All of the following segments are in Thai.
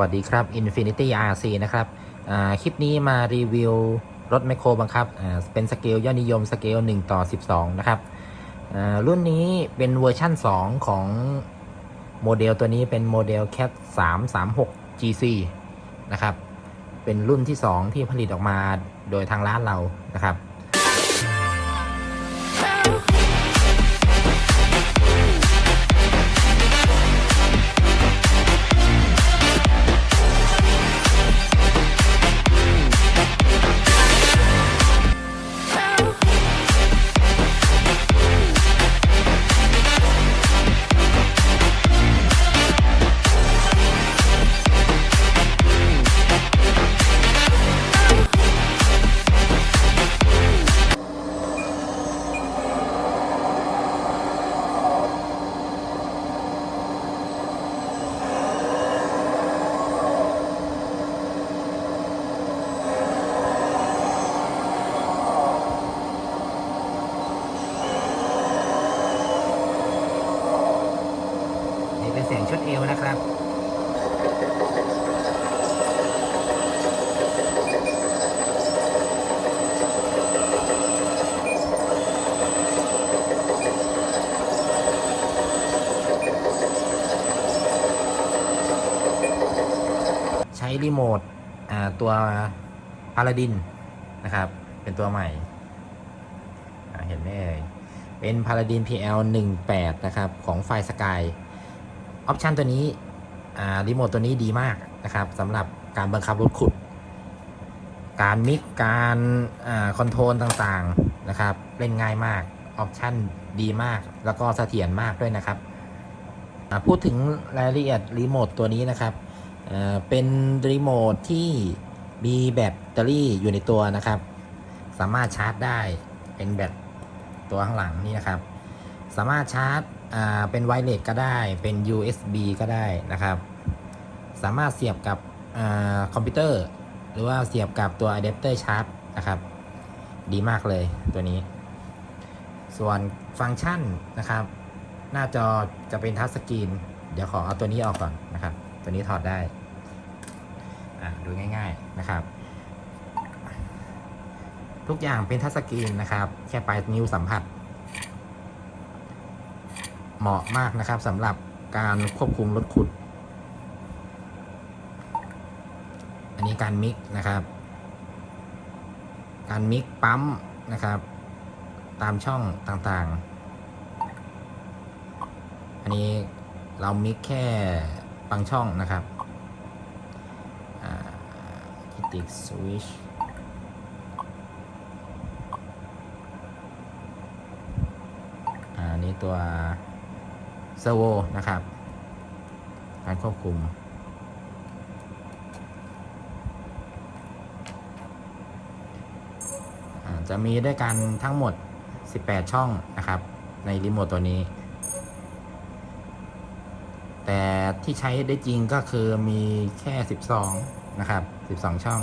วัสดีครับ Infinity RC นะครับคลิปนี้มารีวิวรถแมคโครบังคับ เป็นสเกลยอดนิยมสเกล 1 ต่อ 12 นะครับ รุ่นนี้เป็นเวอร์ชั่น 2 ของโมเดลตัวนี้เป็นโมเดล CAT 336 GC นะครับ เป็นรุ่นที่ 2 ที่ผลิตออกมาโดยทางร้านเรานะครับ นะครับใช้รีโมทตัวพาราดินนะครับ เป็นตัวใหม่ เห็นไหมเอ่ยเป็นพาราดิน PL 18นะครับ ของไฟสกาย ออปชันตัวนี้รีโมทตัวนี้ดีมากนะครับสำหรับการบังคับรถขุด การมิกการอคอนโทรลต่างๆนะครับเล่นง่ายมากออปชันดีมาก แล้วก็เสถียรมากด้วยนะครับพูดถึงรายละเอียดรีโมทตัวนี้นะครับเเป็นรีโมทที่มีแบตเตอรี่อยู่ในตัวนะครับ สามารถชาร์จได้เป็นแบตตัวข้างหลังนี่นะครับ สามารถชาร์จ อ่าเป็นไวเลสก็ได้เป็น USB ก็ได้นะครับ สามารถเสียบกับอาคอมพิวเตอร์ หรือว่าเสียบกับตัวอะแดปเตอร์ชาร์จนะครับ ดีมากเลยตัวนี้ ส่วนฟังก์ชันนะครับ หน้าจอจะเป็นทัชสกรีนเดี๋ยวขอเอาตัวนี้ออกก่อนนะครับ ตัวนี้ถอดได้อะดูง่าย ๆนะครับ ทุกอย่างเป็นทัชสกรีนนะครับ แค่ปลายนิ้วสัมผัส เหมาะมากนะครับสำหรับการควบคุมรถขุด อันนี้การมิกนะครับ การมิกปั๊มนะครับ ตามช่องต่างๆ อันนี้เรามิกแค่บางช่องนะครับคิติกสวิชอันนี้ตัว เซอร์โวนะครับ การควบคุม จะมีด้วยกันทั้งหมด 18 ช่องนะครับ ในรีโมทตัวนี้ แต่ที่ใช้ได้จริงก็คือมีแค่ 12 นะครับ 12 ช่อง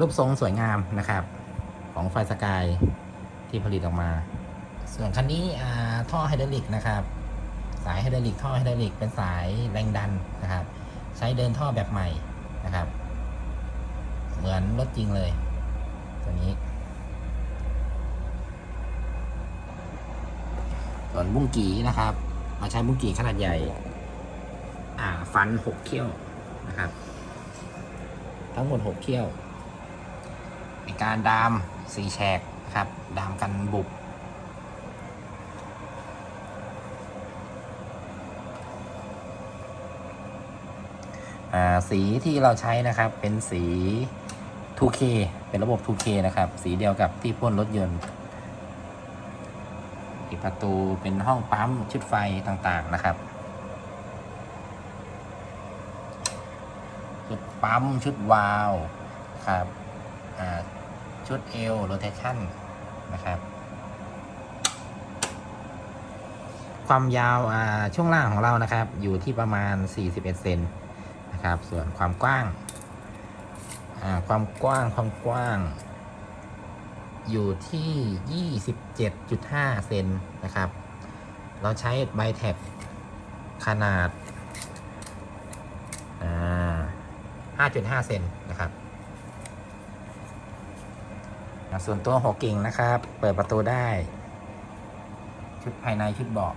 รูปทรงสวยงามนะครับ ของไฟสกายที่ผลิตออกมา ส่วนคันนี้ท่อไฮดรอลิกนะครับ สายไฮดรอลิกท่อไฮดรอลิกเป็นสายแรงดันนะครับ ใช้เดินท่อแบบใหม่นะครับ เหมือนรถจริงเลย ตัวนี้ ส่วนบุ้งกีนะครับ มาใช้บุ้งกีขนาดใหญ่ฟันหกเขี้ยวนะครับ ทั้งหมดหกเขี้ยว มีการดามสีแฉกครับ ดามกันบุบอ่าสีที่เราใช้นะครับเป็นสี 2K เป็นระบบ 2K นะครับ สีเดียวกับที่พ่นรถยนต์อีกประตูเป็นห้องปั๊มชุดไฟต่างๆนะครับ ชุดปั๊มชุดวาล์วครับอ่า ชุดเอลโรเทชันนะครับ ความยาวช่วงล่างของเรานะครับ อยู่ที่ประมาณ 41 เซนนะครับ ส่วนความกว้างความกว้างความกว้าง อยู่ที่ 27.5 เซนนะครับ เราใช้ไบแท็กขนาดอ่า5.5 เซนนะครับ ส่วนตัวหัวกิ่งนะครับ เปิดประตูได้ ชุดภายในชุดเบาะ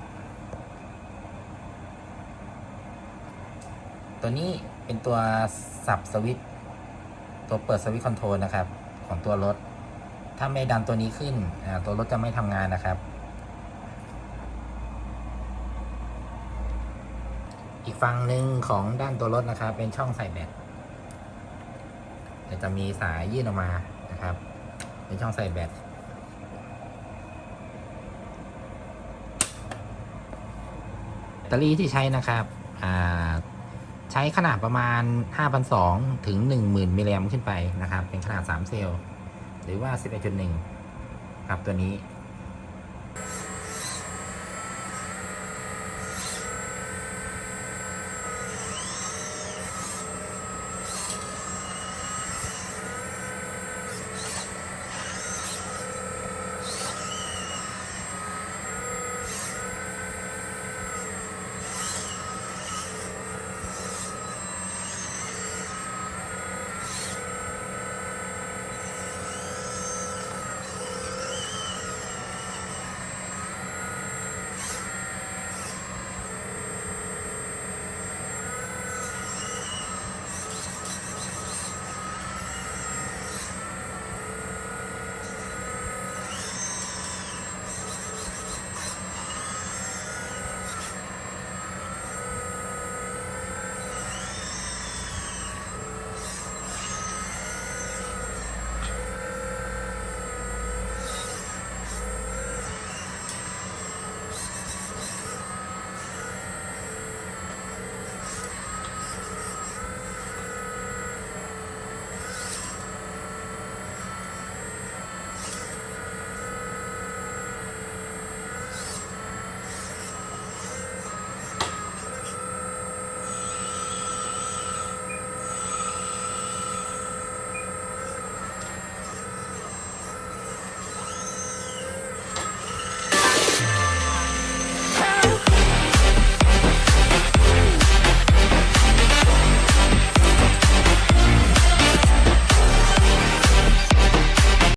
ตัวนี้เป็นตัวสับสวิตตัวเปิดสวิตคอนโทรลนะครับ ของตัวรถ ถ้าไม่ดันตัวนี้ขึ้น ตัวรถจะไม่ทำงานนะครับ อีกฝั่งหนึ่งของด้านตัวรถนะครับ เป็นช่องใส่แบตจะมีสายยื่นออกมานะครับ เป็นช่องใส่แบตแบตเตอรี่ที่ใช้นะครับใช้ขนาดประมาณ 5,200 ถึง 10,000 มิลลิแอมขึ้นไปนะครับ เป็นขนาด 3 เซลล์ หรือว่า 11.1 ครับตัวนี้